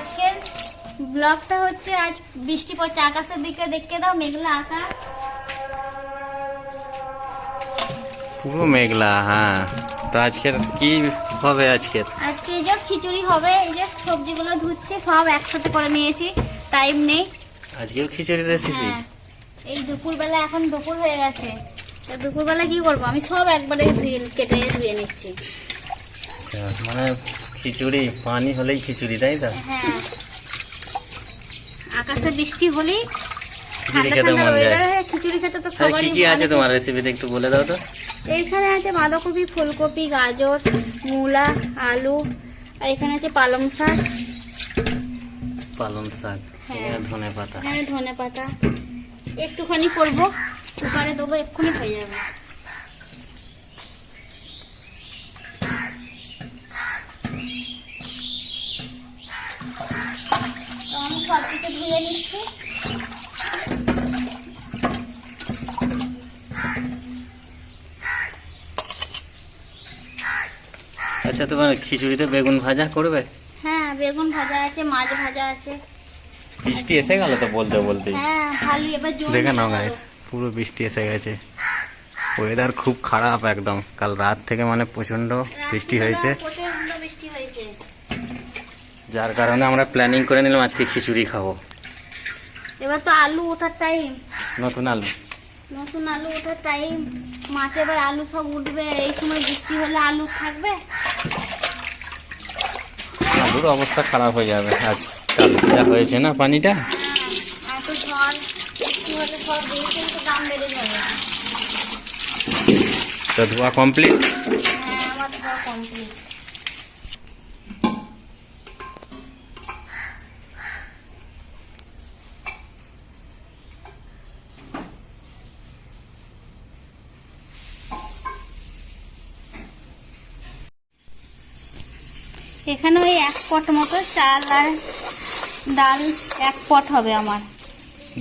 আজকের ব্লগটা হচ্ছে আজ বৃষ্টি পড়ছে আকাশের দিকে দেখে দাও মেঘলা আকাশ। পুরো মেঘলা হ্যাঁ। তো আজকের কি হবে আজকের? আজকে এই যে খিচুড়ি হবে এই যে সবজিগুলো ধুচ্ছে সব একসাথে করে নিয়েছি টাইম নেই। আজকেও খিচুড়ি রেসিপি হ্যাঁ এই দুপুরবেলা এখন দুপুর হয়ে গেছে। তো দুপুরবেলা কি করব? আমি সব একবারে কেটে ধুয়ে নিচ্ছি। আচ্ছা মানে খিচুড়ি পানি হলেই খিচুড়ি তাই তো? হ্যাঁ। আকাশে বৃষ্টি হলেই খিচুড়ি ঠান্ডা খেতে মন যায়। খিচুড়ি খেতে তো তাহলে কি কি আছে তোমার রেসিপিতে একটু বলে দাও তো? এইখানে আছে বাঁধাকপি ফুলকপি গাজর মূলা আলু আর এখানে আছে পালং শাক। পালং শাক হ্যাঁ। ধনে পাতা। ধনে পাতা। একটুখানি করব কুকারে দেবো এক্ষুনি হয়ে যাবে। সবজিকে ধুয়ে নিচ্ছি। আচ্ছা তোমার খিচুড়িতে বেগুন ভাজা করবে? হ্যাঁ বেগুন ভাজা আছে মাছ ভাজা আছে। বৃষ্টি এসে গেল তো বলতে বলতে হ্যাঁ ভালো এবার জল দেখে নাও গাইস পুরো বৃষ্টি এসে গেছে। ওয়েদার খুব খারাপ একদম। কাল রাত থেকে মানে প্রচণ্ড বৃষ্টি হয়েছে। প্রচণ্ড বৃষ্টি হয়েছে যার কারণে আমরা প্ল্যানিং করে নিলাম আজকে খিচুড়ি খাব। এবার তো আলু ওঠার টাইম নতুন আলু? নতুন আলু ওঠার টাইম মাঠে এবার আলু সব উঠবে এই সময় বৃষ্টি হলে আলু থাকবে। আলুর অবস্থা খারাপ হয়ে যাবে আজ। কাল যা হয়েছে না পানিটা? হ্যাঁ, তো ধোয়া কমপ্লিট হ্যাঁ আমার ধোয়া কমপ্লিট এখানে ওই এক পট মতো চাল আর ডাল এক পট হবে আমার।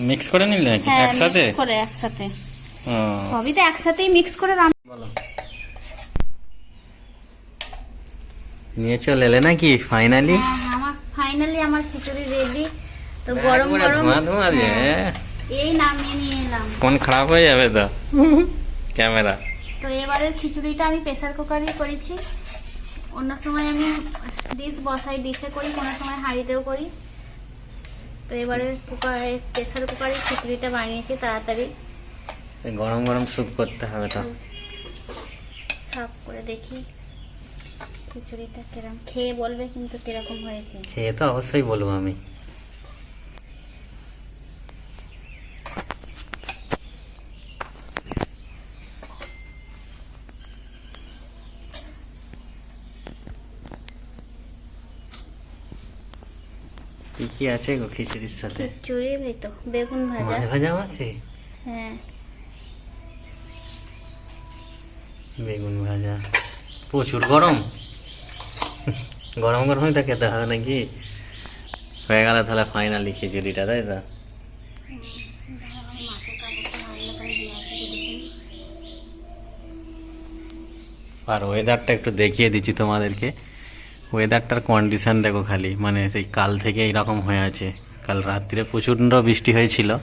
মিক্স করে নিলে নাকি? হ্যাঁ একসাথে? করে একসাথে। সবই তো একসাথেই মিক্স করে রান্না নিয়ে চলে এলে নাকি ফাইনালি হ্যাঁ, আমার ফাইনালি আমার খিচুড়ি রেডি তো গরম গরম ধোঁয়া ধোঁয়া দিয়ে হ্যাঁ, এই নামিয়ে নিয়ে এলাম। ফোন খারাপ হয়ে যাবে তো? ক্যামেরা। তো এবারের খিচুড়িটা আমি প্রেসার কুকারই করেছি। অন্য সময় আমি ডিশ বসাই ডিশে করি কোনো সময় হাঁড়িতেও করি। তো এবারে কুকারে প্রেসার কুকারে খিচুড়িটা বানিয়েছি তাড়াতাড়ি। গরম গরম স্যুপ করতে হবে তো। সাফ করে দেখি খিচুড়িটা কিরম খেয়ে বলবে কিন্তু কীরকম হয়েছে খেয়ে তো অবশ্যই বলব আমি। কি কি আছে গো খিচুড়ির সাথে? খিচুড়ি তো বেগুন ভাজা। মাছ ভাজাও আছে? হ্যাঁ। বেগুন ভাজা। প্রচুর গরম। গরম গরমই তো খেতে হবে নাকি? হয়ে গেল তাহলে ফাইনালি খিচুড়িটা তাই তো? আর ওয়েদারটা একটু দেখিয়ে দিচ্ছি তোমাদেরকে। ওয়েদারটার কন্ডিশন দেখো খালি। মানে সেই কাল থেকে এইরকম হয়ে আছে। কাল রাত্রিরে প্রচণ্ড বৃষ্টি হয়েছিল।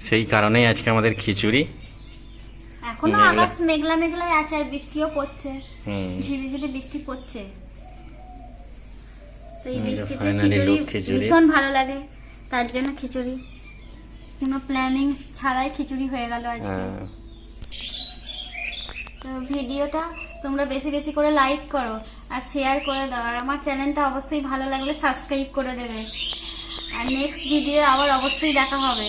সেই কারণেই আজকে আমাদের খিচুড়ি। এখনও। আকাশ মেঘলা মেঘলাই আছে আর বৃষ্টিও পড়ছে। হুম। ঝিরি ঝিরি বৃষ্টি পড়ছে। তো এই এই বৃষ্টিতে খিচুড়ি ভীষণ ভালো লাগে। তার জন্য খিচুড়ি। কোনো প্ল্যানিং ছাড়াই খিচুড়ি হয়ে গেল আজকে। হ্যাঁ। তো ভিডিওটা তোমরা বেশি বেশি করে লাইক করো আর শেয়ার করে দাও। আর আমার চ্যানেলটা অবশ্যই ভালো লাগলে সাবস্ক্রাইব করে দেবে। আর নেক্সট ভিডিও আবার অবশ্যই দেখা হবে।